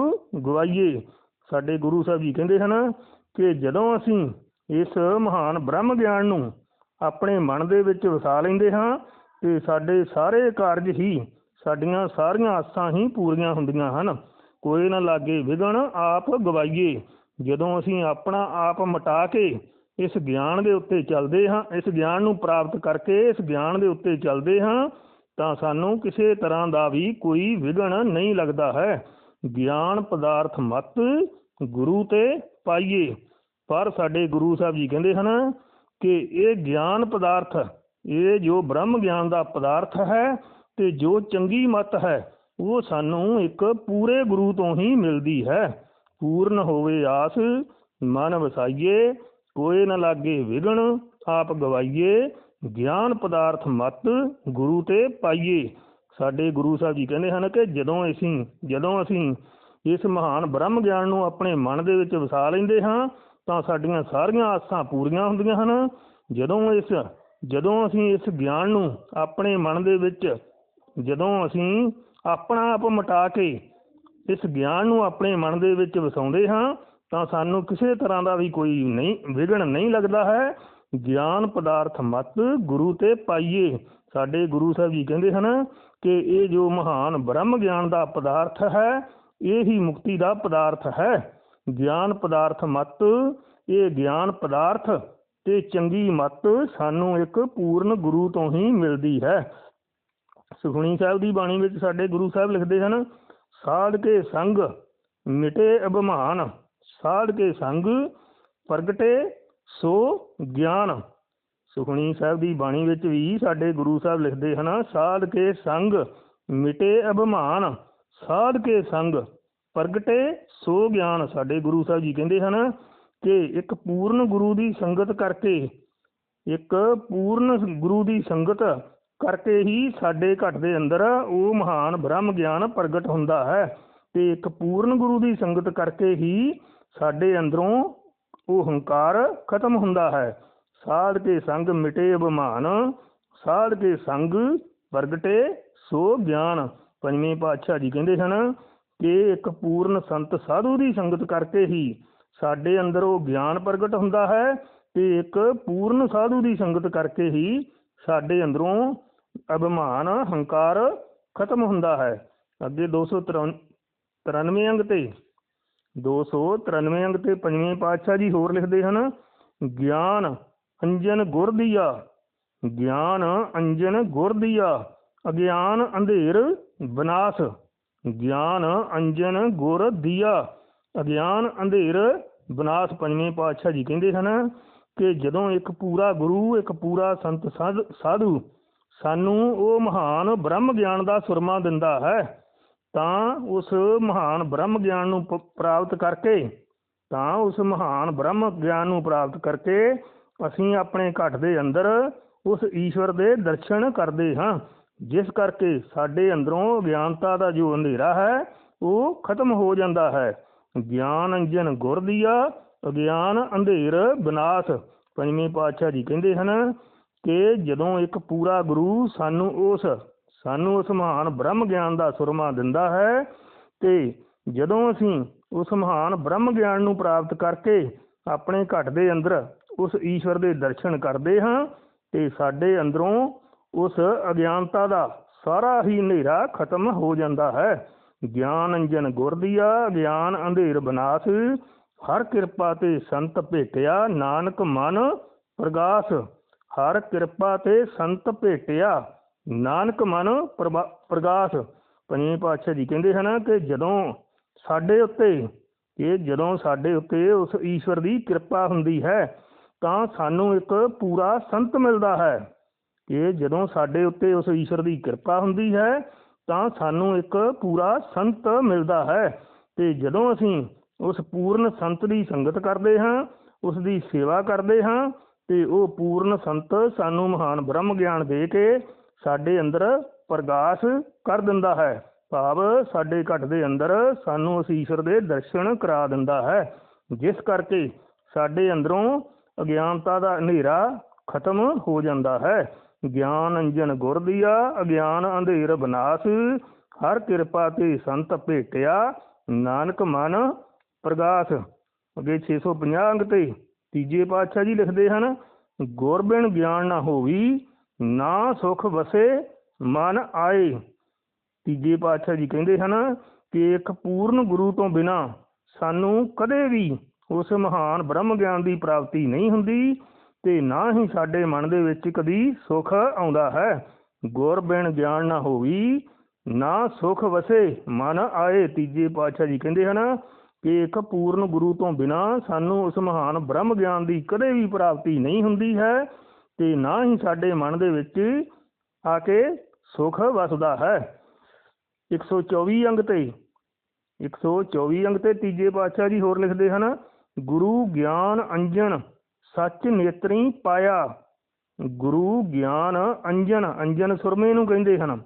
ਗਵਾਈਏ। ਸਾਡੇ ਗੁਰੂ ਸਾਹਿਬ ਜੀ ਕਹਿੰਦੇ ਹਨ ਕਿ ਜਦੋਂ ਅਸੀਂ ਇਸ ਮਹਾਨ ਬ੍ਰਹਮ ਗਿਆਨ ਨੂੰ ਆਪਣੇ ਮਨ ਦੇ ਵਿੱਚ ਵਸਾ ਲੈਂਦੇ ਹਾਂ, ਤੇ ਸਾਡੇ ਸਾਰੇ ਕਾਰਜ ਹੀ, ਸਾਡੀਆਂ ਸਾਰੀਆਂ ਆਸਾਂ ਹੀ ਪੂਰੀਆਂ ਹੁੰਦੀਆਂ ਹਨ। ਕੋਈ ਨਾ ਲਾਗੇ ਵਿਗਣ, ਆਪ ਗਵਾਈਏ। ਜਦੋਂ ਅਸੀਂ ਆਪਣਾ ਆਪ ਮਟਾ ਕੇ ਇਸ ਗਿਆਨ ਦੇ ਉੱਤੇ ਚੱਲਦੇ ਹਾਂ, ਇਸ ਗਿਆਨ ਨੂੰ ਪ੍ਰਾਪਤ ਕਰਕੇ ਇਸ ਗਿਆਨ ਦੇ ਉੱਤੇ ਚੱਲਦੇ ਹਾਂ, ਤਾਂ ਸਾਨੂੰ ਕਿਸੇ ਤਰ੍ਹਾਂ ਦਾ ਵੀ ਕੋਈ ਵਿਗਣ ਨਹੀਂ ਲੱਗਦਾ ਹੈ। ਗਿਆਨ ਪਦਾਰਥ ਮਤ ਗੁਰੂ ਤੇ ਪਾਈਏ। ਪਰ ਸਾਡੇ ਗੁਰੂ ਸਾਹਿਬ ਜੀ ਕਹਿੰਦੇ ਹਨ ਕਿ ਇਹ ਗਿਆਨ ਪਦਾਰਥ, ਇਹ ਜੋ ਬ੍ਰਹਮ ਗਿਆਨ ਦਾ ਪਦਾਰਥ ਹੈ ਤੇ ਜੋ ਚੰਗੀ ਮਤ ਹੈ ਉਹ ਸਾਨੂੰ ਇੱਕ ਪੂਰੇ ਗੁਰੂ ਤੋਂ ਹੀ ਮਿਲਦੀ ਹੈ। ਪੂਰਨ ਹੋਵੇ ਆਸ, ਮਨ ਵਸਾਈਏ, ਕੋਏ ਨਾ ਲਾਗੇ ਵਿਗਣ ਆਪ ਗਵਾਈਏ, ਗਿਆਨ ਪਦਾਰਥ ਮਤ ਗੁਰੂ ਤੇ ਪਾਈਏ। ਸਾਡੇ ਗੁਰੂ ਸਾਹਿਬ ਜੀ ਕਹਿੰਦੇ ਹਨ ਕਿ ਜਦੋਂ ਅਸੀਂ ਜਦੋਂ ਅਸੀਂ ਇਸ ਮਹਾਨ ਬ੍ਰਹਮ ਗਿਆਨ ਨੂੰ ਆਪਣੇ ਮਨ ਦੇ ਵਿੱਚ ਵਸਾ ਲੈਂਦੇ ਹਾਂ, ਤਾਂ ਸਾਡੀਆਂ ਸਾਰੀਆਂ ਆਸਾਂ ਪੂਰੀਆਂ ਹੁੰਦੀਆਂ ਹਨ। ਜਦੋਂ ਇਸ, ਜਦੋਂ ਅਸੀਂ ਇਸ ਗਿਆਨ ਨੂੰ ਆਪਣੇ ਮਨ ਦੇ ਵਿੱਚ, ਜਦੋਂ ਅਸੀਂ ਆਪਣਾ ਆਪ ਮਟਾ ਕੇ ਇਸ ਗਿਆਨ ਨੂੰ ਆਪਣੇ ਮਨ ਦੇ ਵਿੱਚ ਵਸਾਉਂਦੇ ਹਾਂ, ਤਾਂ ਸਾਨੂੰ ਕਿਸੇ ਤਰ੍ਹਾਂ ਦਾ ਵੀ ਕੋਈ ਨਹੀਂ ਵਿਗਣ ਨਹੀਂ ਲੱਗਦਾ ਹੈ। ਗਿਆਨ ਪਦਾਰਥ ਮਤ ਗੁਰੂ ਤੇ ਪਾਈਏ। ਸਾਡੇ ਗੁਰੂ ਸਾਹਿਬ ਜੀ ਕਹਿੰਦੇ ਹਨ ਕਿ ਇਹ ਜੋ ਮਹਾਨ ਬ੍ਰਹਮ ਗਿਆਨ ਦਾ ਪਦਾਰਥ ਹੈ, ਇਹ ਹੀ ਮੁਕਤੀ ਦਾ ਪਦਾਰਥ ਹੈ। ਗਿਆਨ ਪਦਾਰਥ ਮਤ, ਇਹ ਗਿਆਨ ਪਦਾਰਥ ਤੇ ਚੰਗੀ ਮਤ ਸਾਨੂੰ ਇੱਕ ਪੂਰਨ ਗੁਰੂ ਤੋਂ ਹੀ ਮਿਲਦੀ ਹੈ। ਸੁਖਣੀ ਸਾਹਿਬ ਦੀ ਬਾਣੀ ਵਿੱਚ ਸਾਡੇ ਗੁਰੂ ਸਾਹਿਬ ਲਿਖਦੇ ਹਨ, ਸਾਧ ਕੇ ਸੰਗ ਮਿਟੇ ਅਭਮਾਨ, ਸਾਧ ਕੇ ਸੰਗ ਪ੍ਰਗਟੇ ਸੋ ਗਿਆਨ। ਸੁਖਣੀ ਸਾਹਿਬ ਦੀ ਬਾਣੀ ਵਿੱਚ ਵੀ ਸਾਡੇ ਗੁਰੂ ਸਾਹਿਬ ਲਿਖਦੇ ਹਨ, ਸਾਧ ਕੇ ਸੰਗ ਮਿਟੇ ਅਭਮਾਨ, ਸਾਧ ਕੇ ਸੰਗ ਪ੍ਰਗਟੇ ਸੋ ਗਿਆਨ। ਸਾਡੇ ਗੁਰੂ ਸਾਹਿਬ ਜੀ ਕਹਿੰਦੇ ਹਨ ਕਿ ਇੱਕ ਪੂਰਨ ਗੁਰੂ ਦੀ ਸੰਗਤ ਕਰਕੇ, ਇੱਕ ਪੂਰਨ ਗੁਰੂ ਦੀ ਸੰਗਤ ਕਰਕੇ ਹੀ ਸਾਡੇ ਘਟ ਦੇ ਅੰਦਰ ਉਹ ਮਹਾਨ ਬ੍ਰਹਮ ਗਿਆਨ ਪ੍ਰਗਟ ਹੁੰਦਾ ਹੈ ਤੇ ਇੱਕ ਪੂਰਨ ਗੁਰੂ ਦੀ ਸੰਗਤ ਕਰਕੇ ਹੀ ਸਾਡੇ ਅੰਦਰੋਂ ਉਹ ਹੰਕਾਰ ਖਤਮ ਹੁੰਦਾ ਹੈ। ਸਾਧ ਕੇ ਸੰਗ ਮਿਟੇ ਅਭਿਮਾਨ, ਸਾਧ ਕੇ ਸੰਗ ਪ੍ਰਗਟੇ ਸੋ ਗਿਆਨ। ਪੰਜਵੇਂ ਪਾਤਸ਼ਾਹ ਜੀ ਕਹਿੰਦੇ ਹਨ ਕਿ ਇੱਕ ਪੂਰਨ ਸੰਤ ਸਾਧੂ ਦੀ ਸੰਗਤ ਕਰਕੇ ਹੀ ਸਾਡੇ ਅੰਦਰ ਉਹ ਗਿਆਨ ਪ੍ਰਗਟ ਹੁੰਦਾ ਹੈ ਤੇ ਇੱਕ ਪੂਰਨ ਸਾਧੂ ਦੀ ਸੰਗਤ ਕਰਕੇ ਹੀ ਸਾਡੇ ਅੰਦਰੋਂ ਅਭਿਮਾਨ, ਹੰਕਾਰ ਖਤਮ ਹੁੰਦਾ ਹੈ। ਅੱਗੇ 293 ਅੰਗ ਤੇ 293 ਅੰਗ ਤੇ ਪੰਜਵੇਂ ਪਾਤਸ਼ਾਹ ਜੀ ਹੋਰ ਲਿਖਦੇ ਹਨ, ਗਿਆਨ ਅੰਜਨ ਗੁਰ ਦੀਆ, ਗਿਆਨ ਅੰਜਨ ਗੁਰ ਦੀਆ, ਅਗਿਆਨ ਅੰਧੇਰ ਬਨਾਸ, ਗਿਆਨ ਅੰਜਨ ਗੁਰ ਦੀਆ, ਅਗਿਆਨ ਅੰਧੇਰ ਬਨਾਸ। ਪੰਜਵੇਂ ਪਾਤਸ਼ਾਹ ਜੀ ਕਹਿੰਦੇ ਹਨ ਕਿ ਜਦੋਂ ਇੱਕ ਪੂਰਾ ਗੁਰੂ, ਇੱਕ ਪੂਰਾ ਸੰਤ ਸਾਧ- ਸਾਧੂ ਸਾਨੂੰ ਉਹ ਮਹਾਨ ਬ੍ਰਹਮ ਗਿਆਨ ਦਾ ਸੁਰਮਾ ਦਿੰਦਾ ਹੈ, ਤਾਂ ਉਸ ਮਹਾਨ ਬ੍ਰਹਮ ਗਿਆਨ ਨੂੰ ਪ੍ਰਾਪਤ ਕਰਕੇ, ਤਾਂ ਉਸ ਮਹਾਨ ਬ੍ਰਹਮ ਗਿਆਨ ਨੂੰ ਪ੍ਰਾਪਤ ਕਰਕੇ ਅਸੀਂ ਆਪਣੇ ਘਟ ਦੇ ਅੰਦਰ ਉਸ ਈਸ਼ਵਰ ਦੇ ਦਰਸ਼ਨ ਕਰਦੇ ਹਾਂ, ਜਿਸ ਕਰਕੇ ਸਾਡੇ ਅੰਦਰੋਂ ਗਿਆਨਤਾ ਦਾ ਜੋ ਅੰਧੇਰਾ ਹੈ, ਉਹ ਖਤਮ ਹੋ ਜਾਂਦਾ ਹੈ। ਗਿਆਨ ਅੰਜਨ ਗੁਰ ਦੀਆ ਅਗਿਆਨ ਅੰਧੇਰ ਬਨਾਸ, ਪੰਜਵੇਂ ਪਾਤਸ਼ਾਹ ਜੀ ਕਹਿੰਦੇ ਹਨ ਕਿ ਜਦੋਂ ਇੱਕ ਪੂਰਾ ਗੁਰੂ ਸਾਨੂੰ ਉਸ ਸਾਨੂੰ ਉਸ ਮਹਾਨ ਬ੍ਰਹਮ ਗਿਆਨ ਦਾ ਸੁਰਮਾ ਦਿੰਦਾ ਹੈ ਤੇ ਜਦੋਂ ਅਸੀਂ ਉਸ ਮਹਾਨ ਬ੍ਰਹਮ ਗਿਆਨ ਨੂੰ ਪ੍ਰਾਪਤ ਕਰਕੇ ਆਪਣੇ ਘਟ ਦੇ ਅੰਦਰ ਉਸ ਈਸ਼ਵਰ ਦੇ ਦਰਸ਼ਨ ਕਰਦੇ ਹਾਂ ਤੇ ਸਾਡੇ ਅੰਦਰੋਂ ਉਸ ਅਗਿਆਨਤਾ ਦਾ ਸਾਰਾ ਹੀ ਹਨੇਰਾ ਖਤਮ ਹੋ ਜਾਂਦਾ ਹੈ। ਗਿਆਨ ਅੰਜਨ ਗੁਰਦੀਆ ਗਿਆਨ ਅੰਧੇਰ ਬਨਾਸ ਹਰ ਕਿਰਪਾ ਤੇ ਸੰਤ ਭੇਟਿਆ, ਨਾਨਕ ਮਨ ਪ੍ਰਗਾਸ। ਹਰ ਕਿਰਪਾ ਤੇ ਸੰਤ ਭੇਟਿਆ, ਨਾਨਕ ਮਨ ਪ੍ਰਭਾ- ਪ੍ਰਗਾਸ। ਪੰਜਵੇਂ ਪਾਤਸ਼ਾਹ ਜੀ ਕਹਿੰਦੇ ਹਨ ਕਿ ਜਦੋਂ ਸਾਡੇ ਉੱਤੇ, ਕਿ ਜਦੋਂ ਸਾਡੇ ਉੱਤੇ ਉਸ ਈਸ਼ਵਰ ਦੀ ਕਿਰਪਾ ਹੁੰਦੀ ਹੈ, ਤਾਂ ਸਾਨੂੰ ਇੱਕ ਪੂਰਾ ਸੰਤ ਮਿਲਦਾ ਹੈ। ਕਿ ਜਦੋਂ ਸਾਡੇ ਉੱਤੇ ਉਸ ਈਸ਼ਵਰ ਦੀ ਕਿਰਪਾ ਹੁੰਦੀ ਹੈ, ਤਾਂ ਸਾਨੂੰ ਇੱਕ ਪੂਰਾ ਸੰਤ ਮਿਲਦਾ ਹੈ। ਤੇ ਜਦੋਂ ਅਸੀਂ ਉਸ ਪੂਰਨ ਸੰਤ ਦੀ ਸੰਗਤ ਕਰਦੇ ਹਾਂ, ਉਸ ਦੀ ਸੇਵਾ ਕਰਦੇ ਹਾਂ ਤੇ ਉਹ ਪੂਰਨ ਸੰਤ ਸਾਨੂੰ ਮਹਾਨ ਬ੍ਰਹਮ ਗਿਆਨ ਦੇ ਕੇ ਸਾਡੇ ਅੰਦਰ ਪ੍ਰਗਾਸ ਕਰ ਦਿੰਦਾ ਹੈ। ਭਾਵ ਸਾਡੇ ਘਟ ਦੇ ਅੰਦਰ ਸਾਨੂੰ ਉਸ ਈਸ਼ਵਰ ਦੇ ਦਰਸ਼ਨ ਕਰਾ ਦਿੰਦਾ ਹੈ। ਜਿਸ ਕਰਕੇ ਸਾਡੇ ਅੰਦਰੋਂ ਅਗਿਆਨਤਾ ਦਾ ਹਨੇਰਾ ਖਤਮ ਹੋ ਜਾਂਦਾ ਹੈ। ਗਿਆਨ ਅੰਜਨ ਗੁਰ ਦੀਆ, ਅਗਿਆਨ ਅੰਧੇਰ ਬਨਾਸ, ਹਰ ਕਿਰਪਾ ਤੇ ਸੰਤ ਭੇਟਿਆ, ਨਾਨਕ ਮਨ ਪ੍ਰਗਾਸ। ਅੱਗੇ 650 ਅੰਗ ਤੇ ਤੀਜੇ ਪਾਤਸ਼ਾਹ ਜੀ ਲਿਖਦੇ ਹਨ ਗੁਰਬਿਨ ਗਿਆਨ ਨਾ ਹੋਵੀ, ਨਾ ਸੁਖ ਵਸੇ, ਮਨ ਆਏ। ਤੀਜੇ ਪਾਤਸ਼ਾਹ ਜੀ ਕਹਿੰਦੇ ਹਨ ਕਿ ਇੱਕ ਪੂਰਨ ਗੁਰੂ ਤੋਂ ਬਿਨਾ ਸਾਨੂੰ ਕਦੇ ਵੀ ਉਸ ਮਹਾਨ ਬ੍ਰਹਮ ਗਿਆਨ ਦੀ ਪ੍ਰਾਪਤੀ ਨਹੀਂ ਹੁੰਦੀ ਤੇ ਨਾ ਹੀ ਸਾਡੇ ਮਨ ਦੇ ਵਿੱਚ ਕਦੀ ਸੁਖ ਆਉਂਦਾ ਹੈ। ਗੁਰ ਬਿਨ ਗਿਆਨ ਨਾ ਹੋਵੀ, ਨਾ ਸੁਖ ਵਸੇ, ਮਨ ਆਏ। ਤੀਜੇ ਪਾਤਸ਼ਾਹ ਜੀ ਕਹਿੰਦੇ ਹਨ ਕਿ ਇੱਕ ਪੂਰਨ ਗੁਰੂ ਤੋਂ ਬਿਨਾ ਸਾਨੂੰ ਉਸ ਮਹਾਨ ਬ੍ਰਹਮ ਗਿਆਨ ਦੀ ਕਦੇ ਵੀ ਪ੍ਰਾਪਤੀ ਨਹੀਂ ਹੁੰਦੀ ਹੈ ਤੇ ਨਾ ਹੀ ਸਾਡੇ ਮਨ ਦੇ ਵਿੱਚ ਆ ਕੇ ਸੁਖ ਵਸਦਾ ਹੈ। 124 ਅੰਗ ਤੇ 124 ਅੰਗ ਤੇ ਤੀਜੇ ਪਾਤਸ਼ਾਹ ਜੀ ਹੋਰ ਲਿਖਦੇ ਹਨ, ਗੁਰੂ ਗਿਆਨ ਅੰਜਨ ਸੱਚ ਨੇਤਰੀ ਪਾਇਆ। ਗੁਰੂ ਗਿਆਨ ਅੰਜਨ ਅੰਜਨ ਸੁਰਮੇ ਨੂੰ ਕਹਿੰਦੇ ਹਨ।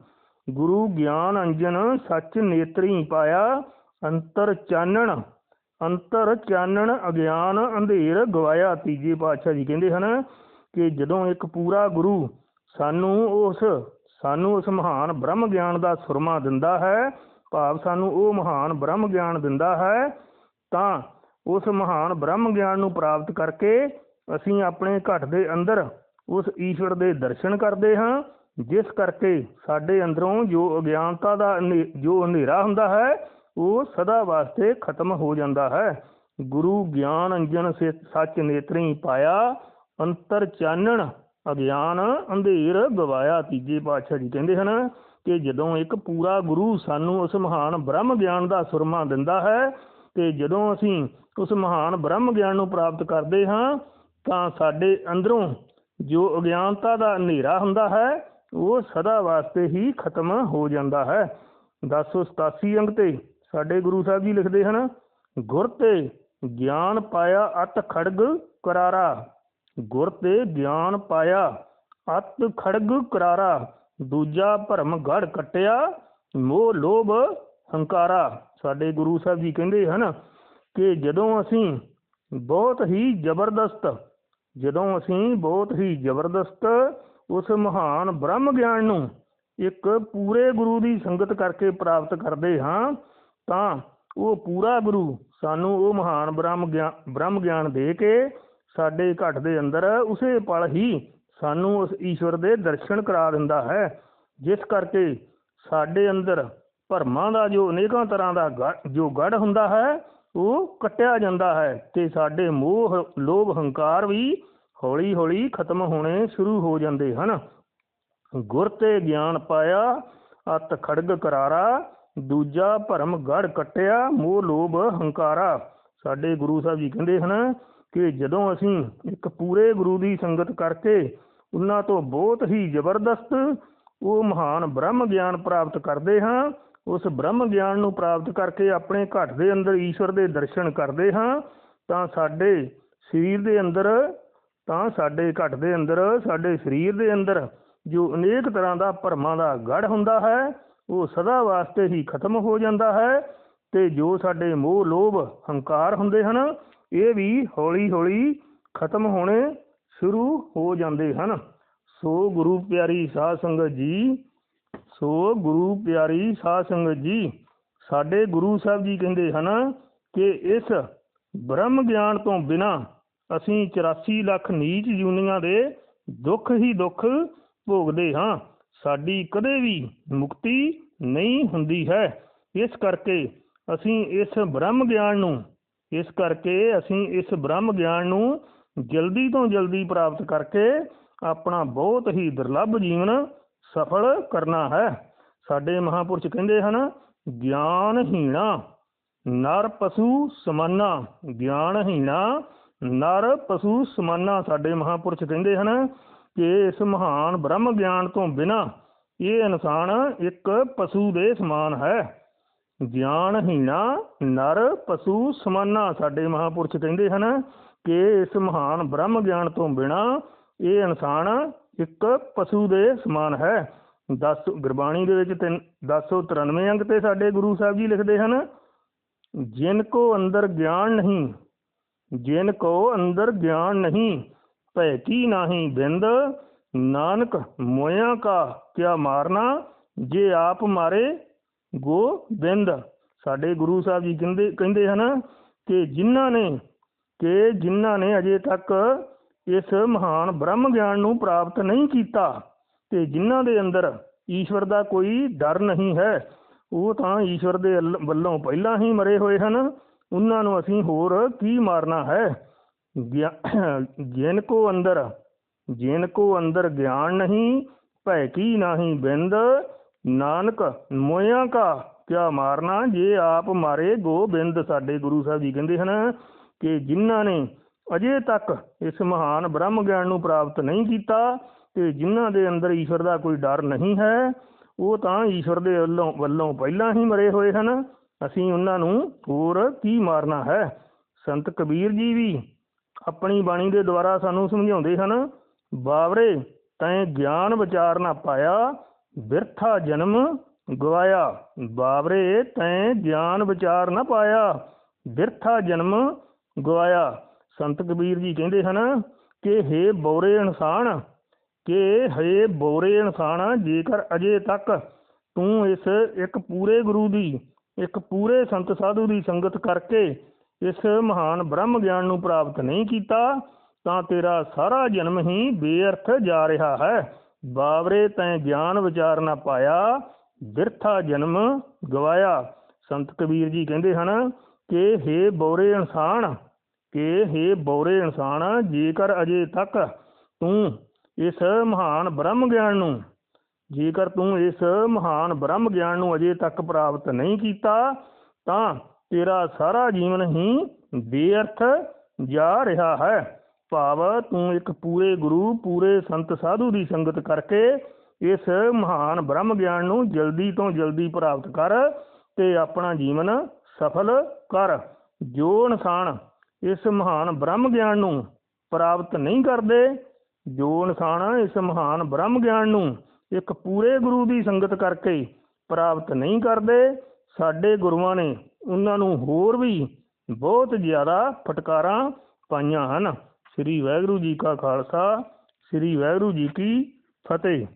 ਗੁਰੂ ਗਿਆਨ ਅੰਜਨ ਸੱਚ ਨੇਤਰੀ ਪਾਇਆ। ਅੰਤਰ ਚਾਨਣ ਅੰਤਰ ਚਾਨਣ ਅਗਿਆਨ ਅੰਧੇਰ ਗਵਾਇਆ। ਤੀਜੇ ਪਾਤਸ਼ਾਹ ਜੀ ਕਹਿੰਦੇ ਹਨ ਕਿ ਜਦੋਂ ਇੱਕ ਪੂਰਾ ਗੁਰੂ ਸਾਨੂੰ ਉਸ ਸਾਨੂੰ ਉਸ ਮਹਾਨ ਬ੍ਰਹਮ ਗਿਆਨ ਦਾ ਸੁਰਮਾ ਦਿੰਦਾ ਹੈ, ਭਾਵ ਸਾਨੂੰ ਉਹ ਮਹਾਨ ਬ੍ਰਹਮ ਗਿਆਨ ਦਿੰਦਾ ਹੈ, ਤਾਂ ਉਸ ਮਹਾਨ ਬ੍ਰਹਮ ਗਿਆਨ ਨੂੰ ਪ੍ਰਾਪਤ ਕਰਕੇ ਅਸੀਂ ਆਪਣੇ ਘਟ ਦੇ ਅੰਦਰ ਉਸ ਈਸ਼ਵਰ ਦੇ ਦਰਸ਼ਨ ਕਰਦੇ ਹਾਂ, ਜਿਸ ਕਰਕੇ ਸਾਡੇ ਅੰਦਰੋਂ ਜੋ ਅਗਿਆਨਤਾ ਦਾ ਹਨੇ- ਜੋ ਹਨੇਰਾ ਹੁੰਦਾ ਹੈ ਉਹ ਸਦਾ ਵਾਸਤੇ ਖਤਮ ਹੋ ਜਾਂਦਾ ਹੈ। ਗੁਰੂ ਗਿਆਨ ਅੰਜਨ ਸੇ ਸੱਚ ਨੇਤਰੀ ਪਾਇਆ, ਅੰਤਰ ਚਾਨਣ ਅਗਿਆਨ ਅੰਧੇਰ ਗਵਾਇਆ। ਤੀਜੇ ਪਾਤਸ਼ਾਹ ਜੀ ਕਹਿੰਦੇ ਹਨ ਕਿ ਜਦੋਂ ਇੱਕ ਪੂਰਾ ਗੁਰੂ ਸਾਨੂੰ ਉਸ ਮਹਾਨ ਬ੍ਰਹਮ ਗਿਆਨ ਦਾ ਸੁਰਮਾ ਦਿੰਦਾ ਹੈ ਤੇ ਜਦੋਂ ਅਸੀਂ ਉਸ ਮਹਾਨ ਬ੍ਰਹਮ ਗਿਆਨ ਨੂੰ ਪ੍ਰਾਪਤ ਕਰਦੇ ਹਾਂ, ਤਾਂ ਸਾਡੇ ਅੰਦਰੋਂ ਜੋ ਅਗਿਆਨਤਾ ਦਾ ਹਨੇਰਾ ਹੁੰਦਾ ਹੈ, ਉਹ ਸਦਾ ਵਾਸਤੇ ਹੀ ਖਤਮ ਹੋ ਜਾਂਦਾ ਹੈ। 1087 ਅੰਗ ਤੇ ਸਾਡੇ ਗੁਰੂ ਸਾਹਿਬ ਜੀ ਲਿਖਦੇ ਹਨ, ਗੁਰ ਤੇ ਗਿਆਨ ਪਾਇਆ ਅਤ ਖੜਗ ਕਰਾਰਾ। ਗੁਰ ਤੇ ਗਿਆਨ ਪਾਇਆ ਅਤ ਖੜਗ ਕਰਾਰਾ। ਦੂਜਾ ਭਰਮ ਗੜ ਕਟਿਆ, ਮੋਹ ਲੋਭ ਹੰਕਾਰਾ। ਸਾਡੇ ਗੁਰੂ ਸਾਹਿਬ ਜੀ ਕਹਿੰਦੇ ਹਨ ਕਿ ਜਦੋਂ ਅਸੀਂ ਬਹੁਤ ਹੀ ਜ਼ਬਰਦਸਤ, ਜਦੋਂ ਅਸੀਂ ਬਹੁਤ ਹੀ ਜ਼ਬਰਦਸਤ ਉਸ ਮਹਾਨ ਬ੍ਰਹਮ ਗਿਆਨ ਨੂੰ ਇੱਕ ਪੂਰੇ ਗੁਰੂ ਦੀ ਸੰਗਤ ਕਰਕੇ ਪ੍ਰਾਪਤ ਕਰਦੇ ਹਾਂ ਤਾਂ ਉਹ ਪੂਰਾ ਗੁਰੂ। ਸਾਨੂੰ ਉਹ ਮਹਾਨ ਬ੍ਰਹਮ ਗਿਆਨ ਬ੍ਰਹਮ ਗਿਆਨ ਦੇ ਕੇ ਸਾਡੇ ਘਟ ਦੇ ਅੰਦਰ ਉਸੇ ਪਲ ਹੀ ਸਾਨੂੰ ਉਸ ਈਸ਼ਵਰ ਦੇ ਦਰਸ਼ਨ ਕਰਾ ਦਿੰਦਾ ਹੈ। ਜਿਸ ਕਰਕੇ ਸਾਡੇ ਅੰਦਰ ਭਰਮਾਂ ਦਾ ਜੋ ਅਨੇਕਾਂ ਤਰ੍ਹਾਂ ਦਾ ਗੜ- ਜੋ ਗੜ ਹੁੰਦਾ ਹੈ, ਉਹ ਕੱਟਿਆ ਜਾਂਦਾ ਹੈ ਤੇ ਸਾਡੇ ਮੋਹ, ਲੋਭ, ਹੰਕਾਰ ਵੀ ਹੌਲੀ ਹੌਲੀ ਖਤਮ ਹੋਣੇ ਸ਼ੁਰੂ ਹੋ ਜਾਂਦੇ ਹਨ। ਗੁਰ ਤੇ ਗਿਆਨ ਪਾਇਆ, ਅਤ ਖੜਗ ਕਰਾਰਾ ਦੂਜਾ ਭਰਮ ਗੜ ਕਟਿਆ, ਮੋਹ ਲੋਭ ਹੰਕਾਰਾ। ਸਾਡੇ ਗੁਰੂ ਸਾਹਿਬ ਜੀ ਕਹਿੰਦੇ ਹਨ ਕਿ ਜਦੋਂ ਅਸੀਂ ਇੱਕ ਪੂਰੇ ਗੁਰੂ ਦੀ ਸੰਗਤ ਕਰਕੇ ਉਹਨਾਂ ਤੋਂ ਬਹੁਤ ਹੀ ਜ਼ਬਰਦਸਤ ਉਹ ਮਹਾਨ ਬ੍ਰਹਮ ਗਿਆਨ ਪ੍ਰਾਪਤ ਕਰਦੇ ਹਾਂ, ਉਸ ਬ੍ਰਹਮ ਗਿਆਨ ਨੂੰ ਪ੍ਰਾਪਤ ਕਰਕੇ ਆਪਣੇ ਘਟ ਦੇ ਅੰਦਰ ਈਸ਼ਵਰ ਦੇ ਦਰਸ਼ਨ ਕਰਦੇ ਹਾਂ, ਤਾਂ ਸਾਡੇ ਸਰੀਰ ਦੇ ਅੰਦਰ, ਤਾਂ ਸਾਡੇ ਘਟ ਦੇ ਅੰਦਰ, ਸਾਡੇ ਸਰੀਰ ਦੇ ਅੰਦਰ ਜੋ ਅਨੇਕ ਤਰ੍ਹਾਂ ਦਾ ਭਰਮਾਂ ਦਾ ਗੜ ਹੁੰਦਾ ਹੈ ਉਹ ਸਦਾ ਵਾਸਤੇ ਹੀ ਖਤਮ ਹੋ ਜਾਂਦਾ ਹੈ ਤੇ ਜੋ ਸਾਡੇ ਮੋਹ ਲੋਭ ਹੰਕਾਰ ਹੁੰਦੇ ਹਨ, ਇਹ ਵੀ ਹੌਲੀ ਹੌਲੀ ਖਤਮ ਹੋਣੇ ਸ਼ੁਰੂ ਹੋ ਜਾਂਦੇ ਹਨ। ਸੋ ਗੁਰੂ ਪਿਆਰੀ ਸਾਧ ਸੰਗਤ ਜੀ, ਸੋ ਗੁਰੂ ਪਿਆਰੀ ਸਾਧ ਸੰਗਤ ਜੀ, ਸਾਡੇ ਗੁਰੂ ਸਾਹਿਬ ਜੀ ਕਹਿੰਦੇ ਹਨ ਕਿ ਇਸ ਬ੍ਰਹਮ ਗਿਆਨ ਤੋਂ ਬਿਨਾ ਅਸੀਂ 84 ਲੱਖ ਨੀਚ ਜੂਨੀਆਂ ਦੇ ਦੁੱਖ ਹੀ ਦੁੱਖ ਭੋਗਦੇ ਹਾਂ। ਸਾਡੀ ਕਦੇ ਵੀ ਮੁਕਤੀ ਨਹੀਂ ਹੁੰਦੀ ਹੈ। ਇਸ ਕਰਕੇ ਅਸੀਂ ਇਸ ਬ੍ਰਹਮ ਗਿਆਨ ਨੂੰ, ਇਸ ਕਰਕੇ ਅਸੀਂ ਇਸ ਬ੍ਰਹਮ ਗਿਆਨ ਨੂੰ ਜਲਦੀ ਤੋਂ ਜਲਦੀ ਪ੍ਰਾਪਤ ਕਰਕੇ ਆਪਣਾ ਬਹੁਤ ਹੀ ਦੁਰਲੱਭ ਜੀਵਨ ਸਫਲ ਕਰਨਾ ਹੈ। ਸਾਡੇ ਮਹਾਪੁਰਸ਼ ਕਹਿੰਦੇ ਹਨ ਗਿਆਨ ਹੀਣਾ ਨਰ ਪਸ਼ੂ ਸਮਾਨਾ ਗਿਆਨ ਹੀਣਾ ਨਰ ਪਸ਼ੂ ਸਮਾਨਾ। ਸਾਡੇ ਮਹਾਪੁਰਸ਼ ਕਹਿੰਦੇ ਹਨ ਕਿ ਇਸ ਮਹਾਨ ਬ੍ਰਹਮ ਗਿਆਨ ਤੋਂ ਬਿਨਾ ਇਹ ਇਨਸਾਨ ਇੱਕ ਪਸ਼ੂ ਦੇ ਸਮਾਨ ਹੈ। ਗਿਆਨ ਹੀਣਾ ਨਰ ਪਸ਼ੂ ਸਮਾਨਾ ਸਾਡੇ ਮਹਾਪੁਰਸ਼ ਕਹਿੰਦੇ ਹਨ ਕਿ ਇਸ ਮਹਾਨ ਬ੍ਰਹਮ ਗਿਆਨ ਤੋਂ ਬਿਨਾ ਇਹ ਇਨਸਾਨ ਇੱਕ ਪਸ਼ੂ ਦੇ ਸਮਾਨ ਹੈ। 10 ਗੁਰਬਾਣੀ ਦੇ ਵਿੱਚ 1093 ਅੰਕ ਤੇ ਸਾਡੇ ਗੁਰੂ ਸਾਹਿਬ ਜੀ ਲਿਖਦੇ ਹਨ, ਜਿਨ ਕੋ ਅੰਦਰ ਗਿਆਨ ਨਹੀਂ, ਜਿਨ ਕੋ ਅੰਦਰ ਗਿਆਨ ਨਹੀਂ ਭੈ ਕੀ ਨਾਹੀ ਬਿੰਦ, ਨਾਨਕ ਮੋਇਆ ਕਾ ਕਿਆ ਮਾਰਨਾ? ਜੇ ਆਪ ਮਾਰੇ ਗੋ ਬਿੰਦ ਸਾਡੇ ਗੁਰੂ ਸਾਹਿਬ ਜੀ ਕਹਿੰਦੇ ਕਹਿੰਦੇ ਹਨ ਕਿ ਜਿਨ੍ਹਾਂ ਨੇ, ਕਿ ਜਿਨ੍ਹਾਂ ਨੇ ਅਜੇ ਤੱਕ ਇਸ ਮਹਾਨ ਬ੍ਰਹਮ ਗਿਆਨ ਨੂੰ ਪ੍ਰਾਪਤ ਨਹੀਂ ਕੀਤਾ ਤੇ ਜਿਨ੍ਹਾਂ ਦੇ ਅੰਦਰ ਈਸ਼ਵਰ ਦਾ ਕੋਈ ਡਰ ਨਹੀਂ ਹੈ, ਉਹ ਤਾਂ ਈਸ਼ਵਰ ਦੇ ਵੱਲੋਂ ਪਹਿਲਾਂ ਹੀ ਮਰੇ ਹੋਏ ਹਨ। ਉਹਨਾਂ ਨੂੰ ਅਸੀਂ ਹੋਰ ਕੀ ਮਾਰਨਾ ਹੈ? ਜਿਨ ਕੋ ਅੰਦਰ, ਜਿਨ ਕੋ ਅੰਦਰ ਗਿਆਨ ਨਹੀਂ, ਭੈ ਕੀ ਨਾਹੀ ਬਿੰਦ, ਨਾਨਕ ਮੋਇਆ ਕਾ ਕਿਆ ਮਾਰਨਾ, ਜੇ ਆਪ ਮਾਰੇ ਗੋਬਿੰਦ। ਸਾਡੇ ਗੁਰੂ ਸਾਹਿਬ ਜੀ ਕਹਿੰਦੇ ਹਨ ਕਿ ਜਿਨ੍ਹਾਂ ਨੇ ਅਜੇ ਤੱਕ ਇਸ ਮਹਾਨ ਬ੍ਰਹਮ ਗਿਆਨ ਨੂੰ ਪ੍ਰਾਪਤ ਨਹੀਂ ਕੀਤਾ, ਤੇ ਜਿਨ੍ਹਾਂ ਦੇ ਅੰਦਰ ਈਸ਼ਵਰ ਦਾ ਕੋਈ ਡਰ ਨਹੀਂ ਹੈ, ਉਹ ਤਾਂ ਈਸ਼ਵਰ ਦੇ ਵੱਲੋਂ ਵੱਲੋਂ ਪਹਿਲਾਂ ਹੀ ਮਰੇ ਹੋਏ ਹਨ। ਅਸੀਂ ਉਹਨਾਂ ਨੂੰ ਹੋਰ ਕੀ ਮਾਰਨਾ ਹੈ? ਸੰਤ ਕਬੀਰ ਜੀ ਵੀ ਆਪਣੀ ਬਾਣੀ ਦੇ ਦੁਆਰਾ ਸਾਨੂੰ ਸਮਝਾਉਂਦੇ ਹਨ, ਬਾਵਰੇ, ਤੈਂ ਗਿਆਨ ਵਿਚਾਰ ਨਾ ਪਾਇਆ, ਬਿਰਥਾ ਜਨਮ ਗਵਾਇਆ। ਬਾਵਰੇ, ਤੈਂ ਗਿਆਨ ਵਿਚਾਰ ਨਾ ਪਾਇਆ, ਬਿਰਥਾ ਜਨਮ ਗਵਾਇਆ। ਸੰਤ ਕਬੀਰ ਜੀ ਕਹਿੰਦੇ ਹਨ ਕਿ ਹੇ ਬੋਰੇ ਇਨਸਾਨ, ਕਿ ਹੇ ਬੋਰੇ ਇਨਸਾਨ, ਜੇਕਰ ਅਜੇ ਤੱਕ ਤੂੰ ਇਸ ਇੱਕ ਪੂਰੇ ਗੁਰੂ ਦੀ, ਇੱਕ ਪੂਰੇ ਸੰਤ ਸਾਧੂ ਦੀ ਸੰਗਤ ਕਰਕੇ ਇਸ ਮਹਾਨ ਬ੍ਰਹਮ ਗਿਆਨ ਨੂੰ ਪ੍ਰਾਪਤ ਨਹੀਂ ਕੀਤਾ, ਤਾਂ ਤੇਰਾ ਸਾਰਾ ਜਨਮ ਹੀ ਬੇਅਰਥ ਜਾ ਰਿਹਾ ਹੈ। ਬਾਵਰੇ ਤੈਂ ਗਿਆਨ ਵਿਚਾਰ ਨਾ ਪਾਇਆ, ਬਿਰਥਾ ਜਨਮ ਗਵਾਇਆ। ਸੰਤ ਕਬੀਰ ਜੀ ਕਹਿੰਦੇ ਹਨ ਕਿ ਹੇ ਬੋਰੇ ਇਨਸਾਨ, ਕਿ ਹੇ ਬੋਰੇ ਇਨਸਾਨ, ਜੇਕਰ ਅਜੇ ਤੱਕ ਤੂੰ ਇਸ ਮਹਾਨ ਬ੍ਰਹਮ ਗਿਆਨ ਨੂੰ, ਜੇਕਰ ਤੂੰ ਇਸ ਮਹਾਨ ਬ੍ਰਹਮ ਗਿਆਨ ਨੂੰ ਅਜੇ ਤੱਕ ਪ੍ਰਾਪਤ ਨਹੀਂ ਕੀਤਾ, ਤਾਂ ਤੇਰਾ ਸਾਰਾ ਜੀਵਨ ਹੀ ਬੇਅਰਥ ਜਾ ਰਿਹਾ ਹੈ। ਭਾਵ ਤੂੰ ਇੱਕ ਪੂਰੇ ਗੁਰੂ, ਪੂਰੇ ਸੰਤ ਸਾਧੂ ਦੀ ਸੰਗਤ ਕਰਕੇ ਇਸ ਮਹਾਨ ਬ੍ਰਹਮ ਗਿਆਨ ਨੂੰ ਜਲਦੀ ਤੋਂ ਜਲਦੀ ਪ੍ਰਾਪਤ ਕਰ ਤੇ ਆਪਣਾ ਜੀਵਨ ਸਫਲ ਕਰ। ਜੋ ਇਨਸਾਨ ਇਸ ਮਹਾਨ ਬ੍ਰਹਮ ਗਿਆਨ ਨੂੰ ਪ੍ਰਾਪਤ ਨਹੀਂ ਕਰਦੇ, ਜੋ ਇਨਸਾਨ ਇਸ ਮਹਾਨ ਬ੍ਰਹਮ ਗਿਆਨ ਨੂੰ ਇੱਕ ਪੂਰੇ ਗੁਰੂ ਦੀ ਸੰਗਤ ਕਰਕੇ ਪ੍ਰਾਪਤ ਨਹੀਂ ਕਰਦੇ, ਸਾਡੇ ਗੁਰੂਆਂ ਨੇ ਉਹਨਾਂ ਨੂੰ ਹੋਰ ਵੀ ਬਹੁਤ ਜ਼ਿਆਦਾ ਫਟਕਾਰਾਂ ਪਾਈਆਂ ਹਨ। ਸ੍ਰੀ ਵਾਹਿਗੁਰੂ ਜੀ ਕਾ ਖਾਲਸਾ, ਸ੍ਰੀ ਵਾਹਿਗੁਰੂ ਜੀ ਕੀ ਫਤਿਹ।